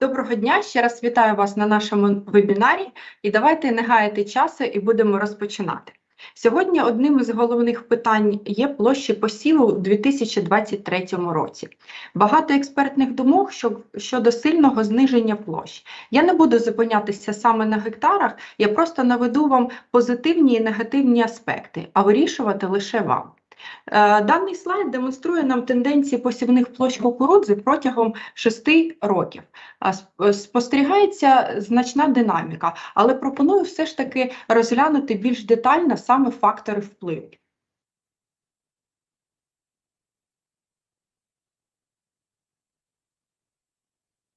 Доброго дня, ще раз вітаю вас на нашому вебінарі і давайте не гаяти часу і будемо розпочинати. Сьогодні одним із головних питань є площі посіву у 2023 році. Багато експертних думок щодо сильного зниження площ. Я не буду зупинятися саме на гектарах, я просто наведу вам позитивні і негативні аспекти, а вирішувати лише вам. Е, даний слайд демонструє нам тенденції посівних площ кукурудзи протягом 6 років. Е, спостерігається значна динаміка, але пропоную все ж таки розглянути більш детально саме фактори впливу.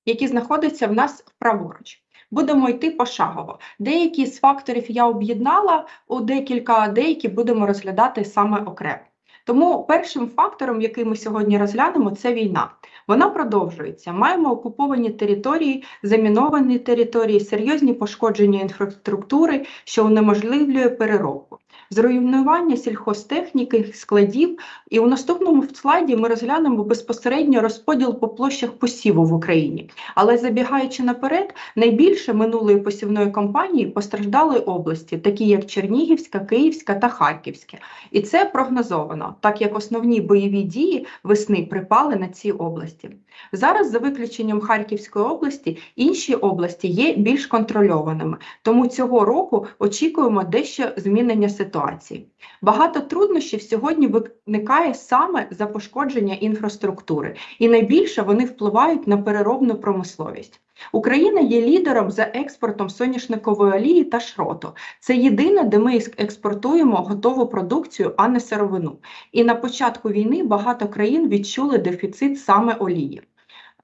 Які знаходяться в нас праворуч. Будемо йти пошагово. Деякі з факторів я об'єднала у декілька, деякі будемо розглядати саме окремо. Тому першим фактором, який ми сьогодні розглянемо, це війна. Вона продовжується. Маємо окуповані території, заміновані території, серйозні пошкодження інфраструктури, що унеможливлює переробку зруйнування сільхозтехніки, складів. І у наступному слайді ми розглянемо безпосередньо розподіл по площах посіву в Україні. Але забігаючи наперед, найбільше минулої посівної кампанії постраждали області, такі як Чернігівська, Київська та Харківська. І це прогнозовано, так як основні бойові дії весни припали на ці області. Зараз, за виключенням Харківської області, інші області є більш контрольованими, тому цього року очікуємо дещо змінення ситуації ситуації. Багато труднощів сьогодні виникає саме за пошкодження інфраструктури, і найбільше вони впливають на переробну промисловість. Україна є лідером за експортом соняшникової олії та шроту. Це єдине, де ми експортуємо готову продукцію, а не сировину. І на початку війни багато країн відчули дефіцит саме олії.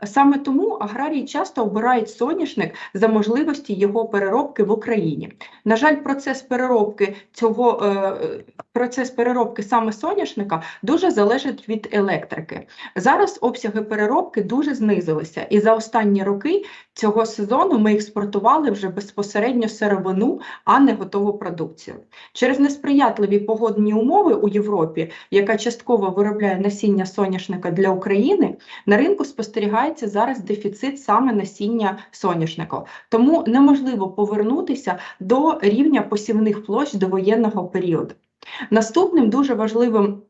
Саме тому аграрії часто обирають соняшник за можливості його переробки в Україні. На жаль, процес переробки цього е, процес переробки саме соняшника дуже залежить від електрики. Зараз обсяги переробки дуже знизилися, і за останні роки цього сезону ми експортували вже безпосередньо сировину, а не готову продукцію. Через несприятливі погодні умови у Європі, яка частково виробляє насіння соняшника для України, на ринку спостерігається зараз дефіцит саме насіння соняшника. Тому неможливо повернутися до рівня посівних площ до воєнного періоду. Наступним дуже важливим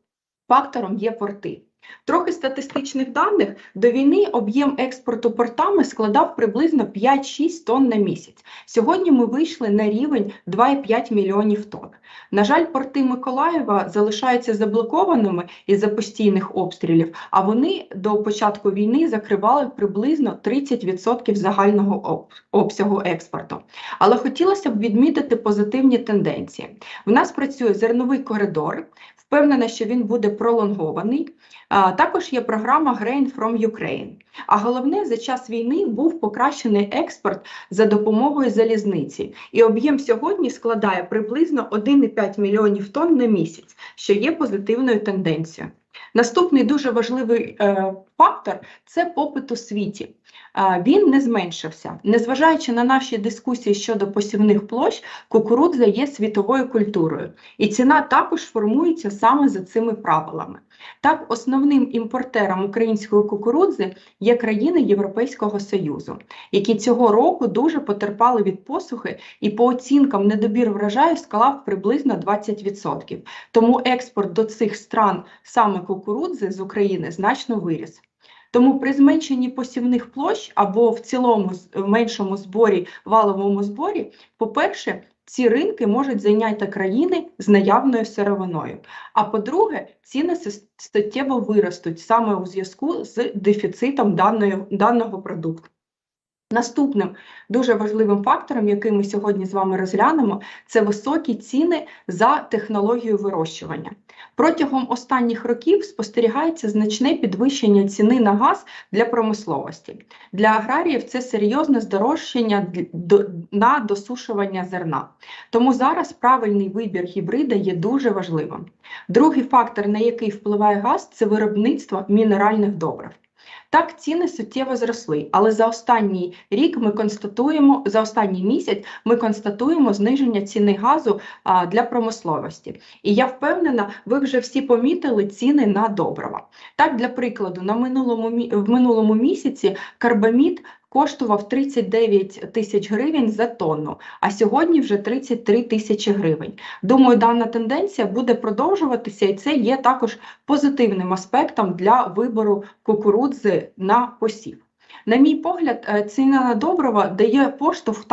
фактором є порти. Трохи статистичних даних до війни об'єм експорту портами складав приблизно 5-6 тонн на місяць. Сьогодні ми вийшли на рівень 2,5 мільйонів тонн. На жаль, порти Миколаєва залишаються заблокованими із-за постійних обстрілів, а вони до початку війни закривали приблизно 30% загального обсягу експорту. Але хотілося б відмітити позитивні тенденції. В нас працює зерновий коридор, впевнена, що він буде пролонгований. Також є програма Grain from Ukraine. А головне, за час війни був покращений експорт за допомогою залізниці, і об'єм сьогодні складає приблизно 1,5 мільйонів тонн на місяць, що є позитивною тенденцією. Наступний дуже важливий е, фактор це попит у світі. Він не зменшився. Незважаючи на наші дискусії щодо посівних площ, кукурудза є світовою культурою, і ціна також формується саме за цими правилами. Так, основним імпортером української кукурудзи є країни Європейського Союзу, які цього року дуже потерпали від посухи, і по оцінкам недобір врожаю склав приблизно 20%. Тому експорт до цих стран саме кукурудзи з України значно виріс. Тому при зменшенні посівних площ або в цілому меншому зборі, валовому зборі, по-перше, ці ринки можуть зайняти країни з наявною сировиною. А по-друге, ціни суттєво виростуть саме у зв'язку з дефіцитом даної, даного продукту. Наступним дуже важливим фактором, який ми сьогодні з вами розглянемо, це високі ціни за технологію вирощування. Протягом останніх років спостерігається значне підвищення ціни на газ для промисловості. Для аграріїв це серйозне здорожчання на досушування зерна. Тому зараз правильний вибір гібрида є дуже важливим. Другий фактор, на який впливає газ, це виробництво мінеральних добрив. Так, ціни суттєво зросли, але за останній рік ми констатуємо, за останній місяць ми констатуємо зниження ціни газу а, для промисловості. І я впевнена, ви вже всі помітили ціни на добрива. Так, для прикладу, на минулому в минулому місяці карбамід коштував 39 тисяч гривень за тонну, а сьогодні вже 33 тисячі гривень. Думаю, дана тенденція буде продовжуватися, і це є також позитивним аспектом для вибору кукурудзи на посів. На мій погляд, е, ціна на добрива дає поштовх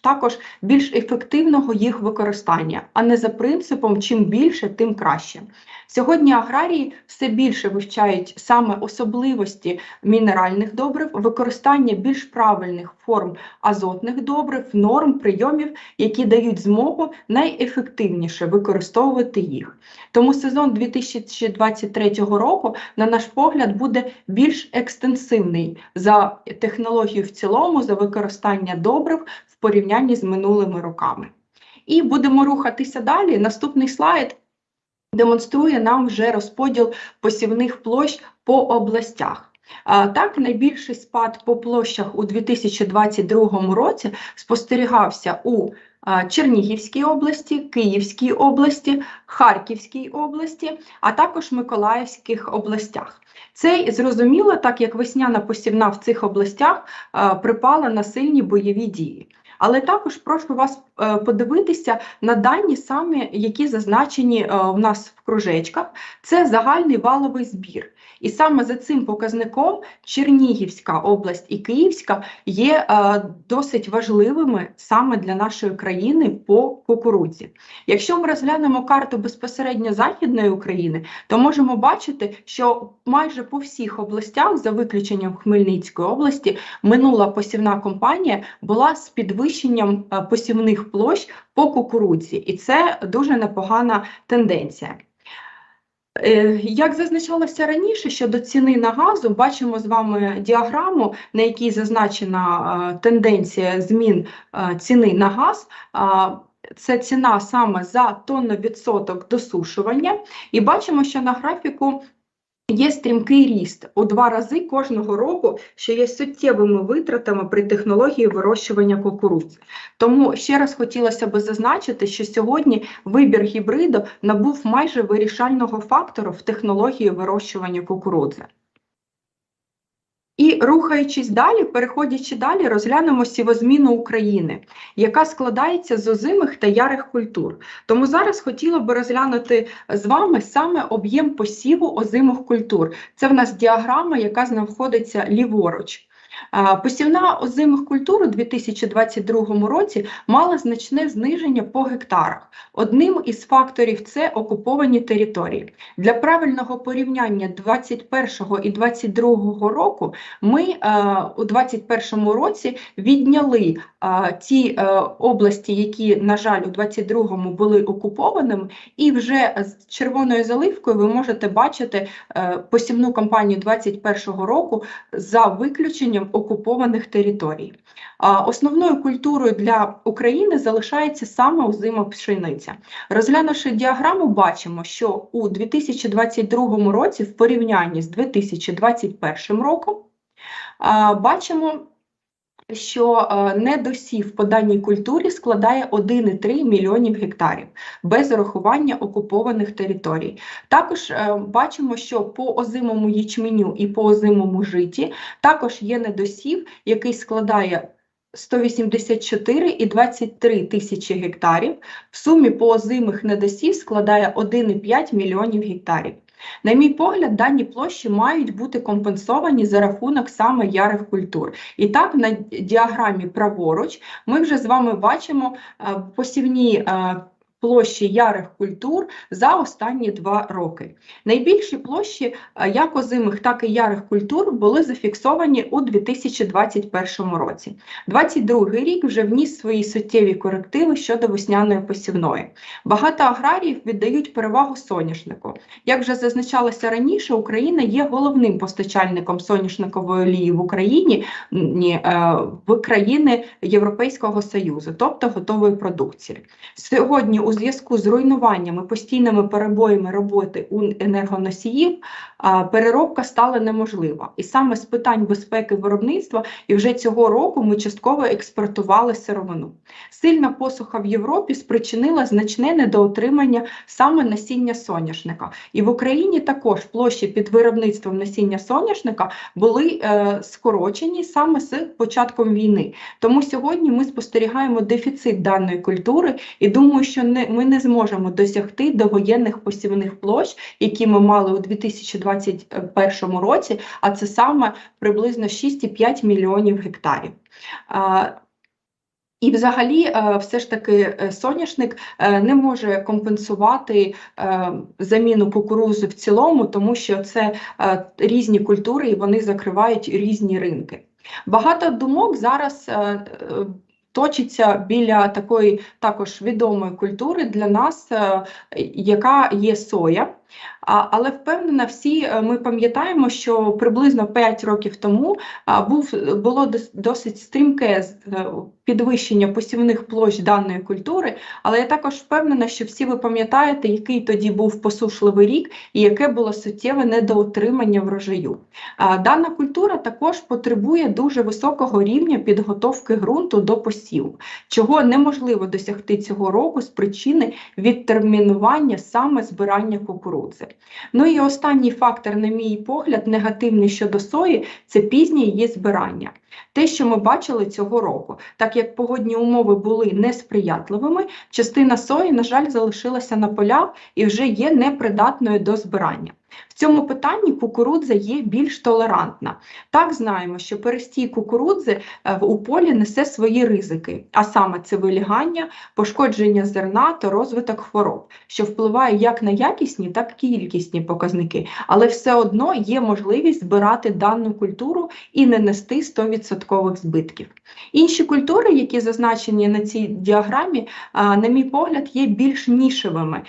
також більш ефективного їх використання, а не за принципом чим більше, тим краще. Сьогодні аграрії все більше вивчають саме особливості мінеральних добрив, використання більш правильних форм азотних добрив, норм, прийомів, які дають змогу найефективніше використовувати їх. Тому сезон 2023 року, на наш погляд, буде більш екстенсивний за технологію в цілому, за використання добрив в порівнянні з минулими роками. І будемо рухатися далі. Наступний слайд демонструє нам вже розподіл посівних площ по областях. Так, найбільший спад по площах у 2022 році спостерігався у Чернігівській області, Київській області, Харківській області, а також Миколаївських областях. Це зрозуміло, так як весняна посівна в цих областях а, припала на сильні бойові дії. Але також прошу вас е, подивитися на дані, саме які зазначені е, в нас в кружечках. Це загальний валовий збір. І саме за цим показником Чернігівська область і Київська є е, досить важливими саме для нашої країни по кукурудзі. Якщо ми розглянемо карту безпосередньо Західної України, то можемо бачити, що майже по всіх областях, за виключенням Хмельницької області, минула посівна кампанія була з підвищенням е, посівних площ по кукурудзі, і це дуже непогана тенденція. Е, Як зазначалося раніше щодо ціни на газу, бачимо з вами діаграму, на якій зазначена е, тенденція змін е, ціни на газ. Це ціна саме за тонну відсоток досушування, і бачимо, що на графіку Є стрімкий ріст у два рази кожного року, що є суттєвими витратами при технології вирощування кукурудзи. Тому ще раз хотілося би зазначити, що сьогодні вибір гібриду набув майже вирішального фактору в технології вирощування кукурудзи. І рухаючись далі, переходячи далі, розглянемо сівозміну України, яка складається з озимих та ярих культур. Тому зараз хотіла би розглянути з вами саме об'єм посіву озимих культур. Це в нас діаграма, яка знаходиться ліворуч. Посівна озимих культур у 2022 році мала значне зниження по гектарах. Одним із факторів це окуповані території. Для правильного порівняння 2021 і 2022 року ми е, у 2021 році відняли е, ті е, області, які, на жаль, у 2022 були окупованими, і вже з червоною заливкою ви можете бачити посівну кампанію 2021 року за виключенням окупованих територій. Основною культурою для України залишається саме озима пшениця. Розглянувши діаграму, бачимо, що у 2022 році, в порівнянні з 2021 роком, бачимо, що е, недосів по даній культурі складає 1,3 мільйонів гектарів без урахування окупованих територій. Також е, бачимо, що по озимому ячменю і по озимому житі також є недосів, який складає 184 і 23 тисячі гектарів. В сумі по озимих недосів складає 1,5 мільйонів гектарів. На мій погляд, дані площі мають бути компенсовані за рахунок саме ярих культур. І так, на діаграмі праворуч ми вже з вами бачимо е, посівні е, площі ярих культур за останні два роки. Найбільші площі е, як озимих, так і ярих культур були зафіксовані у 2021 році. 2022 рік вже вніс свої суттєві корективи щодо весняної посівної. Багато аграріїв віддають перевагу соняшнику. Як вже зазначалося раніше, Україна є головним постачальником соняшникової олії в Україні е, в країни Європейського Союзу, тобто готової продукції. Сьогодні у у зв'язку з руйнуваннями, постійними перебоями роботи у енергоносіїв переробка стала неможлива. І саме з питань безпеки виробництва і вже цього року ми частково експортували сировину. Сильна посуха в Європі спричинила значне недоотримання саме насіння соняшника. І в Україні також площі під виробництвом насіння соняшника були е, скорочені саме з початком війни. Тому сьогодні ми спостерігаємо дефіцит даної культури і думаю, що не, ми не зможемо досягти довоєнних посівних площ, які ми мали у 2021 році, а це саме приблизно 6,5 мільйонів гектарів. І, взагалі, е, все ж таки, е, соняшник е, не може компенсувати заміну кукурузи в цілому, тому що це різні культури і вони закривають різні ринки. Багато думок зараз точиться біля такої також відомої культури для нас, яка є соя. Але впевнена, всі ми пам'ятаємо, що приблизно 5 років тому був було досить стрімке підвищення посівних площ даної культури, але я також впевнена, що всі ви пам'ятаєте, який тоді був посушливий рік і яке було суттєве недоотримання врожаю. Дана культура також потребує дуже високого рівня підготовки ґрунту до посіву, чого неможливо досягти цього року з причини відтермінування саме збирання кукурудзи. Ну і останній фактор, на мій погляд, негативний щодо сої це пізнє її збирання. Те, що ми бачили цього року, так як погодні умови були несприятливими, частина сої, на жаль, залишилася на полях і вже є непридатною до збирання. В цьому питанні кукурудза є більш толерантна. Так знаємо, що перестій кукурудзи е, у полі несе свої ризики, а саме це вилігання, пошкодження зерна та розвиток хвороб, що впливає як на якісні, так і кількісні показники, але все одно є можливість збирати дану культуру і не нести 100% збитків. Інші культури, які зазначені на цій діаграмі, на мій погляд, є більш нішевими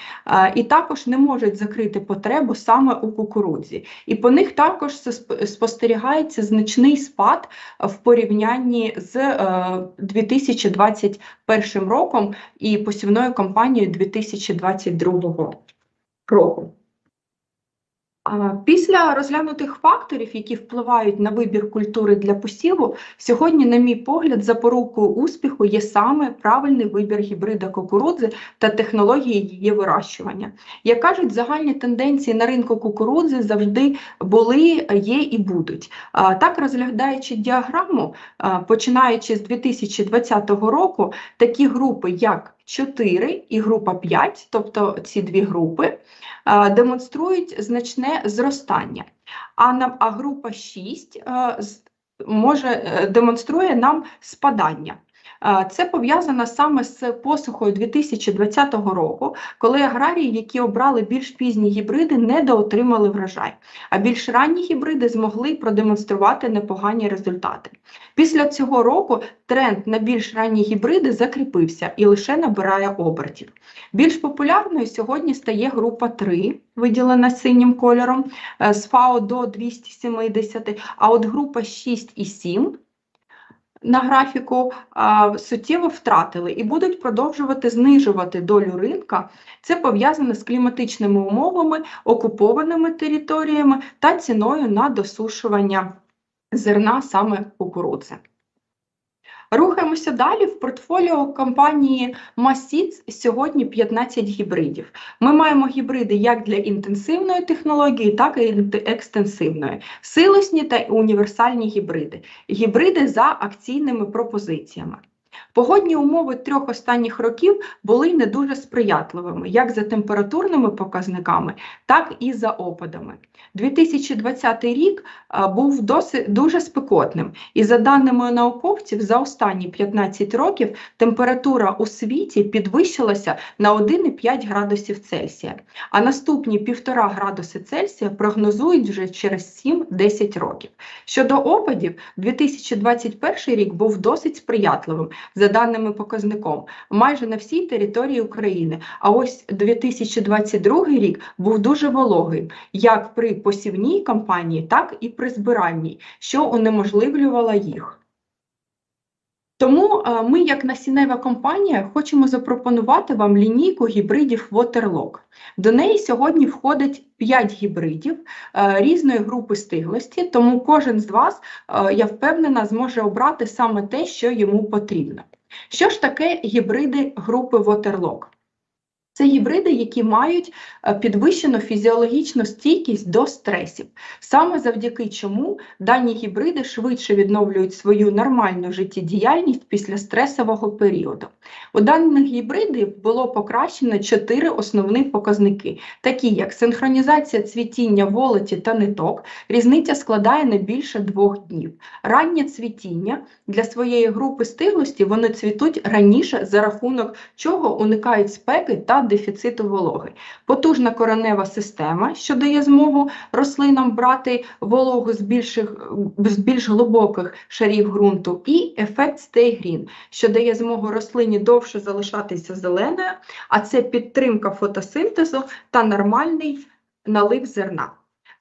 і також не можуть закрити потребу саме у кукурудзі. І по них також спостерігається значний спад в порівнянні з 2021 е, роком і посівною кампанією 2022 року. Після розглянутих факторів, які впливають на вибір культури для посіву, сьогодні, на мій погляд, запорукою успіху є саме правильний вибір гібрида кукурудзи та технології її вирощування. Як кажуть, загальні тенденції на ринку кукурудзи завжди були, є і будуть. Так, розглядаючи діаграму, починаючи з 2020 року, такі групи, як 4 і група 5, тобто ці дві групи, демонструють значне зростання. А нам а група 6 може е, демонструє нам спадання. Це пов'язано саме з посухою 2020 року, коли аграрії, які обрали більш пізні гібриди, недоотримали врожай, а більш ранні гібриди змогли продемонструвати непогані результати. Після цього року тренд на більш ранні гібриди закріпився і лише набирає обертів. Більш популярною сьогодні стає група 3, виділена синім кольором, е, з ФАО до 270, а от група 6 і 7 на графіку суттєво втратили і будуть продовжувати знижувати долю ринка. Це пов'язане з кліматичними умовами, окупованими територіями та ціною на досушування зерна саме кукурудзи. Рухаємося далі. В портфоліо компанії Масіц сьогодні 15 гібридів. Ми маємо гібриди як для інтенсивної технології, так і екстенсивної, силосні та універсальні гібриди, гібриди за акційними пропозиціями. Погодні умови трьох останніх років були не дуже сприятливими, як за температурними показниками, так і за опадами. 2020 рік був досить дуже спекотним, і за даними науковців, за останні 15 років температура у світі підвищилася на 1,5 градусів Цельсія, а наступні 1,5 градуси Цельсія прогнозують вже через 7-10 років. Щодо опадів, 2021 рік був досить сприятливим за даними показником майже на всій території України. А ось 2022 рік був дуже вологим, як при посівній кампанії, так і при збиранні, що унеможливлювало їх. Тому ми, як насіннева компанія, хочемо запропонувати вам лінійку гібридів Waterlock. До неї сьогодні входить 5 гібридів різної групи стиглості, тому кожен з вас, я впевнена, зможе обрати саме те, що йому потрібно. Що ж таке гібриди групи Waterlock? Це гібриди, які мають е, підвищену фізіологічну стійкість до стресів, саме завдяки чому дані гібриди швидше відновлюють свою нормальну життєдіяльність після стресового періоду. У даних гібридів було покращено чотири основні показники, такі як синхронізація цвітіння волоті та ниток, різниця складає не більше двох днів. Раннє цвітіння для своєї групи стиглості вони цвітуть раніше за рахунок чого уникають спеки та дефіциту вологи. Потужна коренева система, що дає змогу рослинам брати вологу з, більших, з більш глибоких шарів ґрунту, і ефект Green, що дає змогу рослині довше залишатися зеленою, а це підтримка фотосинтезу та нормальний налив зерна.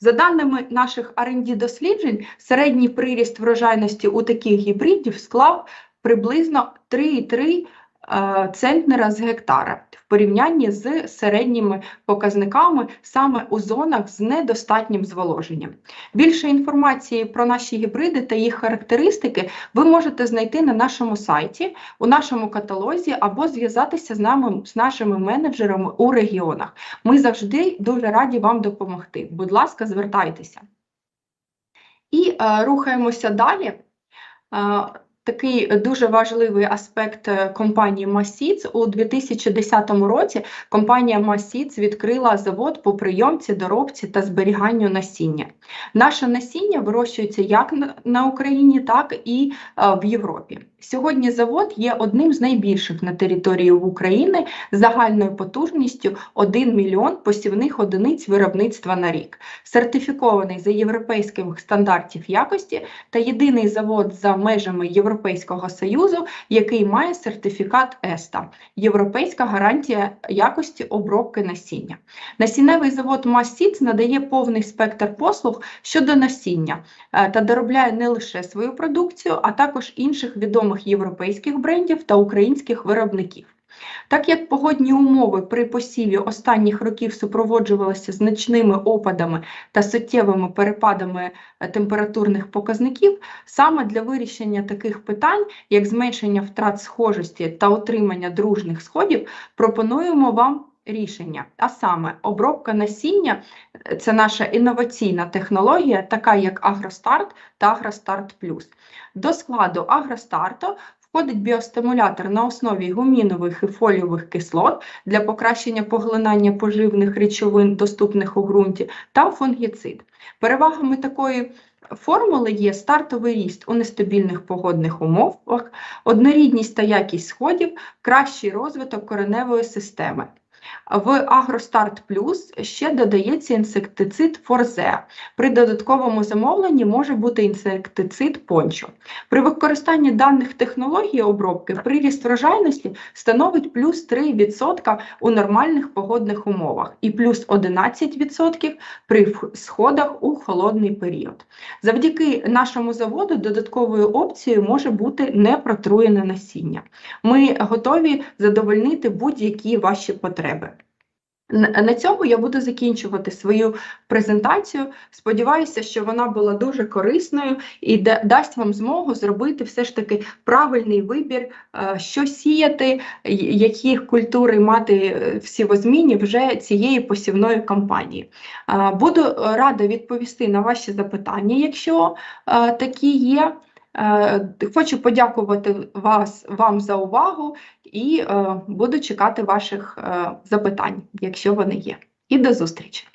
За даними наших R&D досліджень, середній приріст врожайності у таких гібридів склав приблизно 3,3 е, центнера з гектара в порівнянні з середніми показниками саме у зонах з недостатнім зволоженням. Більше інформації про наші гібриди та їх характеристики ви можете знайти на нашому сайті, у нашому каталозі або зв'язатися з нами з нашими менеджерами у регіонах. Ми завжди дуже раді вам допомогти. Будь ласка, звертайтеся. І е, рухаємося далі. Е, Такий дуже важливий аспект е, компанії Масіц у 2010 році. Компанія Масіц відкрила завод по прийомці, доробці та зберіганню насіння. Наше насіння вирощується як на Україні, так і е, в Європі. Сьогодні завод є одним з найбільших на території України з загальною потужністю 1 мільйон посівних одиниць виробництва на рік, сертифікований за європейських стандартів якості та єдиний завод за межами Європейського Союзу, який має сертифікат ЕСТА Європейська гарантія якості обробки насіння. Насінневий завод Масіц надає повний спектр послуг щодо насіння е, та доробляє не лише свою продукцію, а також інших відомих європейських брендів та українських виробників. Так як погодні умови при посіві останніх років супроводжувалися значними опадами та суттєвими перепадами е, температурних показників, саме для вирішення таких питань, як зменшення втрат схожості та отримання дружних сходів, пропонуємо вам рішення. А саме обробка насіння це наша інноваційна технологія, така як Агростарт та Агростарт Плюс. До складу Агростарту входить біостимулятор на основі гумінових і фоліових кислот для покращення поглинання поживних речовин, доступних у ґрунті, та фунгіцид. Перевагами такої формули є стартовий ріст у нестабільних погодних умовах, однорідність та якість сходів, кращий розвиток кореневої системи. В Агростарт Плюс ще додається інсектицид Форзе. При додатковому замовленні може бути інсектицид пончо. При використанні даних технологій обробки приріст врожайності становить плюс 3% у нормальних погодних умовах і плюс 11% при сходах у холодний період. Завдяки нашому заводу додатковою опцією може бути непротруєне насіння. Ми готові задовольнити будь-які ваші потреби. На цьому я буду закінчувати свою презентацію. Сподіваюся, що вона була дуже корисною і дасть вам змогу зробити все ж таки правильний вибір, е, що сіяти, які культури мати е, в сівозміні вже цієї посівної кампанії. Е, буду рада відповісти на ваші запитання, якщо такі є. Хочу подякувати вас, вам за увагу і буду чекати ваших запитань, якщо вони є. І до зустрічі!